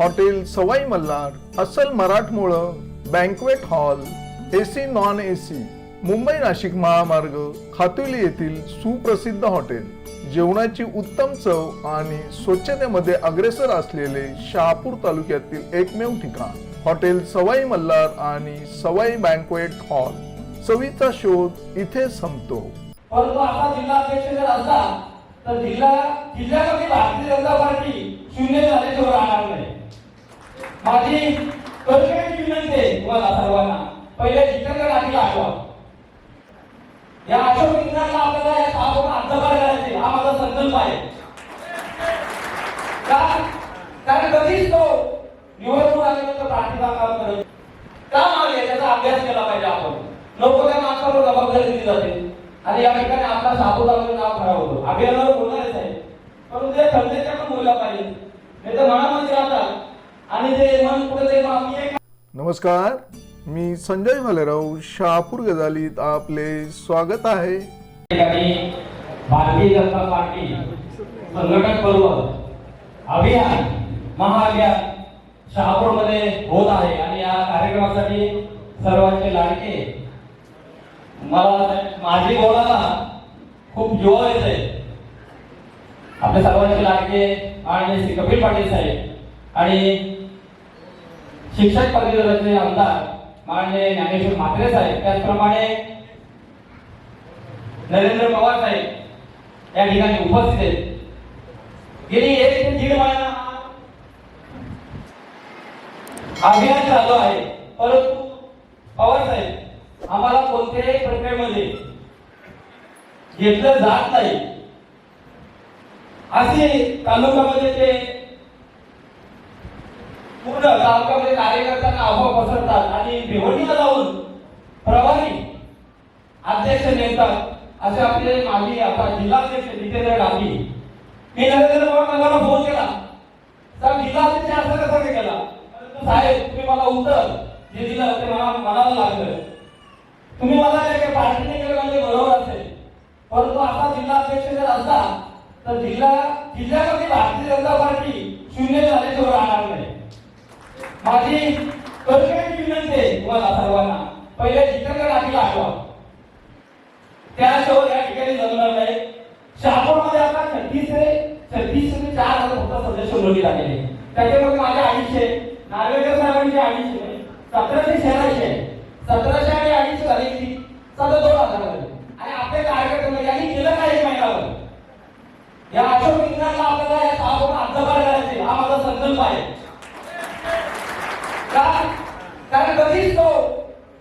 Hotel Sawai Malhar अस्सल मराठमोळं banquet hall AC non AC Mumbai Nashik महामार्ग खातुली येथील सुप्रसिद्ध हॉटेल. जेवणाची उत्तम चव आणि स्वच्छतेमध्ये अग्रेसर असलेले शहापूर तालुक्यातील एकमेव ठिकाण. हॉटेल सवाई मल्हार आणि सवाई बँकवेट हॉल चवीचा शोध इथे संपतो. परंतु आता जिल्हाध्यक्ष जर असला तर जिल्हा जिल्ह्यामध्ये भारतीय जनता पार्टी शून्य झाल्याशिवाय राहणार नाही. माझी कळकळीची विनंती आहे तुम्हाला सर्वांना. पहिले जितेंद्र गाठी आठवा. या अशोक इंद्राला आपल्याला या साहेबांना अर्थभार करायचे हा माझा संकल्प आहे. कारण कधीच तो निवडणूक आल्यानंतर पाठीचा काम करत का मागे त्याचा अभ्यास केला पाहिजे आपण. लोक त्या माणसावर जबाबदारी दिली जाते. आणि या ठिकाणी आपला सापुताचं नाव खराब होतो. अभियानावर बोलणारच आहे परंतु या खंडेच्या पण बोलला पाहिजे नाही तर मनामध्ये राहतात आणि ते मन एक नमस्कार मी संजय भालेराव शहापूर गजालीत आपले स्वागत आहे. भारतीय जनता पार्टी संघटन पर्व अभियान महाअभियान शहापूरमध्ये होत आहे. आणि या कार्यक्रमासाठी सर्वांचे लाडके मला माझी बोलायला खूप जीवा येत आहे आपल्या सर्वांचे लाडके आणि श्री कपिल पाटील साहेब आणि शिक्षक परिषदेचे आमदार माननीय ज्ञानेश्वर म्हात्रे साहेब त्याचप्रमाणे नरेंद्र पवार साहेब या ठिकाणी उपस्थित आहेत. गेली एक ते दीड महिना अभियान चालू आहे. परंतु पवार साहेब आम्हाला कोणत्याही प्रक्रियेमध्ये घेतलं जात नाही. असे तालुक्यामध्ये ते तालुक्यामध्ये कार्यकर्त्यांना अफवा पसरतात आणि भिवंडीला जाऊन प्रभारी अध्यक्ष नेमतात असे आपले माजी आता जिल्हाध्यक्ष जितेंद्र गांधी. मी नरेंद्र पवार फोन केला. साहेब जिल्हाध्यक्ष असं कसं केला? साहेब तुम्ही मला उत्तर जे दिलं ते मला मनाला लागलं. तुम्ही मला ते काही पार्टीने केलं म्हणजे बरोबर असेल. परंतु आता जिल्हाध्यक्ष जर असला तर जिल्हा जिल्ह्यामध्ये भारतीय जनता पार्टी शून्य झाल्याशिवाय राहणार नाही. माझी कळकळीची विनंती आहे तुम्हाला सर्वांना. पहिले जितेंद्र गाठी आठवा त्याशिवाय या ठिकाणी जमणार नाही. शहापूरमध्ये आता छत्तीस ते छत्तीस ते चार हजार फक्त सदस्य नोंदणी झालेले त्याच्यामध्ये माझे अडीचशे नार्वेकर साहेबांचे अडीचशे सतराशे शहराशे सतराशे आणि अडीचशे झाले की सतत दोन हजार झाले आणि आपल्या कार्यकर्त्यांना यांनी केलं काय एक महिन्यावर या अशोक इंद्राला आपल्याला या साहेबांना हद्दपार करायचे हा माझा संकल्प आहे का कारण कधीच तो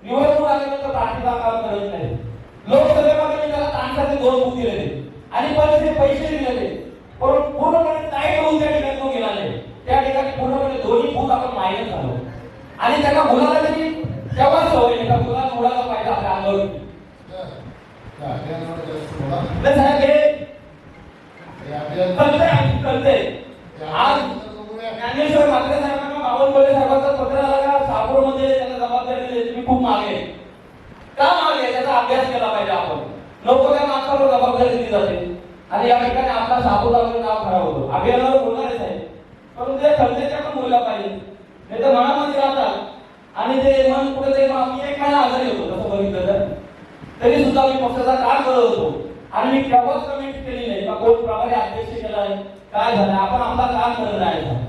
निवडणूक आल्यानंतर पाठीचा काम करत नाही. लोकसभेमध्ये मी त्याला तांत्याचे दोन बूथ दिलेले आणि पैसे पैसे दिलेले. पण पूर्णपणे टाईट होऊन त्या ठिकाणी तो गेला नाही. त्या ठिकाणी पूर्णपणे दोन्ही बूथ आपण मायनस झालो. आणि त्याला मुलाला तरी तेव्हा सवय नाही का मुलाला मुलाला पाहिजे आपल्या अंगावर साहेब हे मागे आहे. का मागे आहे? त्याचा अभ्यास केला पाहिजे आपण नको त्या माणसावर जबाबदारी दिली जाते आणि या ठिकाणी आपला सापुताचं नाव खराब होतो अभियानावर बोलणारच आहे परंतु ते खर्चाच्या पण बोलला पाहिजे नाही तर मनामध्ये राहतात आणि ते मन कुठे ते मी एक महिना आजारी होतो तसं बघितलं तर तरी सुद्धा मी पक्षाचा काम करत होतो आणि मी केव्हाच कमेंट केली नाही का कोण प्रभारी अध्यक्ष केलाय काय झालं आपण आपला काम करत राहायचं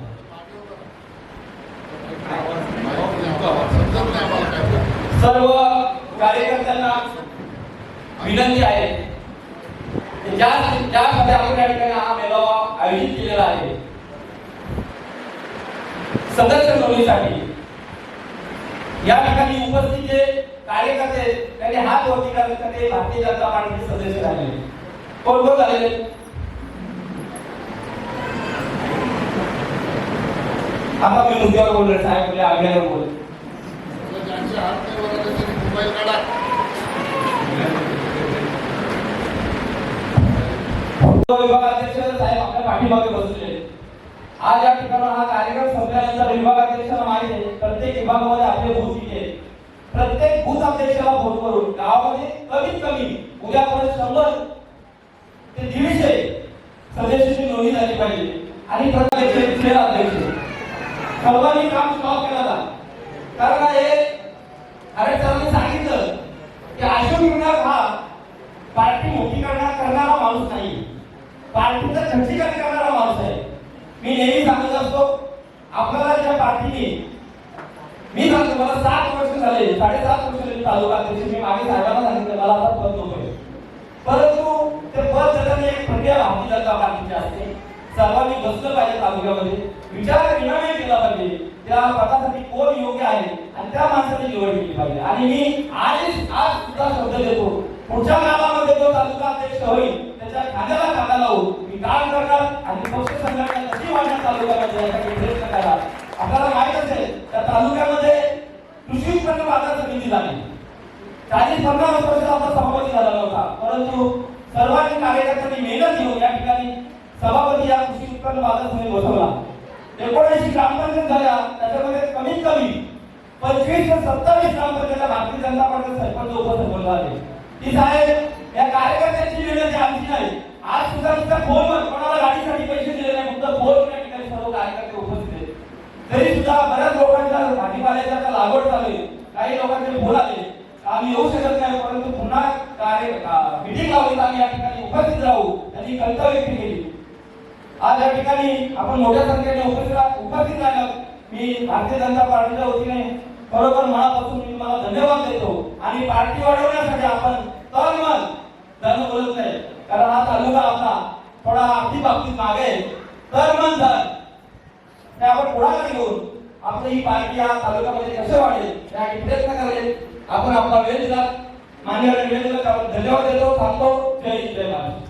सर्व कार्यकर्त्यांना विनंती आहे की ज्या आपण ठिकाणी हा मेळावा आयोजित केलेला आहे सदस्य नोंदणीसाठी या ठिकाणी उपस्थित जे कार्यकर्ते त्यांनी हात वरती करत ते भारतीय जनता पार्टीचे सदस्य झालेले कोण कोण झालेले आता मी मुद्द्यावर बोलले साहेब बोलले अभियानावर बोलले विभागाध्यक्ष साहेब आपल्या पाठीमागे बसलेले. आज या ठिकाणी हा कार्यक्रम संपल्यानंतर विभागाध्यक्षांना माहिती आहे प्रत्येक विभागामध्ये आपले बूथ किती प्रत्येक बूथ अध्यक्षाला फोन करून गावामध्ये कमीत कमी उद्यापर्यंत शंभर ते दीडशे सदस्याची नोंदणी झाली पाहिजे आणि प्रत्येक अध्यक्ष सर्वांनी काम स्टॉप केला कारण हे अरे सरांनी सांगितलं की अशोक विनायक हा पार्टी मोठी करणार करणारा माणूस नाही. पार्टीचं खच्चीकरण करणारा माणूस आहे. मी नेहमी सांगत असतो आपल्याला ज्या पार्टीने मी सांगतो मला सात वर्ष झाले साडेसात वर्ष झाले तालुका अध्यक्ष. मी मागे साहेबांना सांगितलं मला आता पद नकोय परंतु ते पद देताना एक प्रक्रिया भारतीय जनता पार्टीची असते. सर्वांनी बसलं पाहिजे तालुक्यामध्ये. विचार विनिमय केला पाहिजे त्या पदासाठी कोण योग्य आहे? आणि त्या माणसाने निवड केली पाहिजे. आणि मी आज आज सुद्धा शब्द देतो. पुढच्या गावामध्ये जो तालुका अध्यक्ष होईल त्याच्या खांद्याला खांदा लावू मी काम करणार आणि पक्ष संघटना कशी वाढणार तालुक्यामध्ये यासाठी प्रयत्न करा आपल्याला माहीत असेल त्या तालुक्यामध्ये कृषी उत्पन्न बाजार समिती झाली. चाळीस पन्नास वर्ष आपला सभापती झाला नव्हता. परंतु सर्वांनी कार्यकर्त्यांनी मेहनत घेऊन या ठिकाणी सभापती या कृषी उत्पन्न बाजार समिती बसवला. एकोणऐंशी ग्रामपंचायत झाल्या त्याच्यामध्ये कमीत कमी पंचवीस ते सत्तावीस ग्रामपंचायतला भारतीय जनता पार्टी सरपंच उपसरपंच झाले ती साहेब या कार्यकर्त्यांची विनंती आमची नाही. आज सुद्धा तुमच्या फोनवर कोणाला गाडीसाठी पैसे दिले नाही फक्त फोन या ठिकाणी सर्व कार्यकर्ते उपस्थित आहेत. तरी सुद्धा बऱ्याच लोकांच्या भाजीपाल्याच्या लागवड चालू आहे. काही लोकांचे फोन आले. आम्ही येऊ शकत नाही परंतु पुन्हा कार्य मिटिंग लावली तर आम्ही या ठिकाणी उपस्थित राहू. त्यांनी कविता व्यक्त केली. आज या ठिकाणी आपण मोठ्या संख्येने उपस्थित उपस्थित राहिलो मी भारतीय जनता पार्टीच्या वतीने बरोबर मनापासून मी तुम्हाला धन्यवाद देतो. आणि पार्टी वाढवण्यासाठी आपण तन मन धन बोलत नाही. कारण हा तालुका आपला थोडा आर्थिक बाबतीत मागे तर मन धन ते आपण पुढाकार घेऊन आपलं ही पार्टी या तालुक्यामध्ये कसे वाढेल यासाठी प्रयत्न करेल आपण आपला वेळ दिला. मान्यवर वेळ दिला त्याबद्दल धन्यवाद देतो. थांबतो. जय जय महाराष्ट्र.